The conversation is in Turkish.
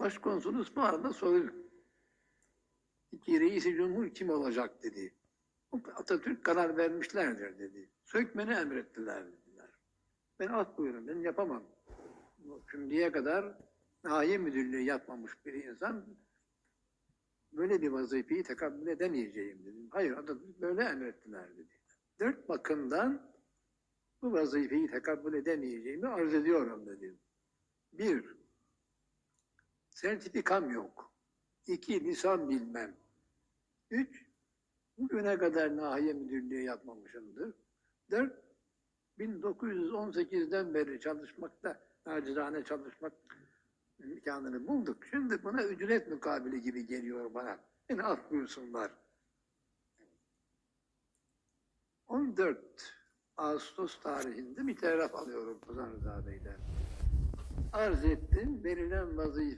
Başkonsolos bu arada soruyor. İki reisi cumhur kim olacak dedi. Atatürk karar vermişlerdir dedi. Sökmeni emrettiler dediler. Ben at buyurun ben yapamam. Şimdiye kadar nahiye müdürlüğü yapmamış bir insan böyle bir vazifeyi tekabbül edemeyeceğim dedim. Hayır Atatürk böyle emrettiler dedi. Dört bakımdan bu vazifeyi tekabbül edemeyeceğimi arz ediyorum dedim. Bir, sertifikam yok. İki, lisan bilmem. Üç, bugüne kadar nahiye müdürlüğü yapmamışımdır. Dört, 1918'den beri çalışmakta, nacizane çalışmak imkanını bulduk. Şimdi buna ücret mukabili gibi geliyor bana. Beni af buyursunlar. 14 Ağustos tarihinde bir telgraf alıyorum Kuzan Rıza Bey'den. Arz ettim, verilen vazife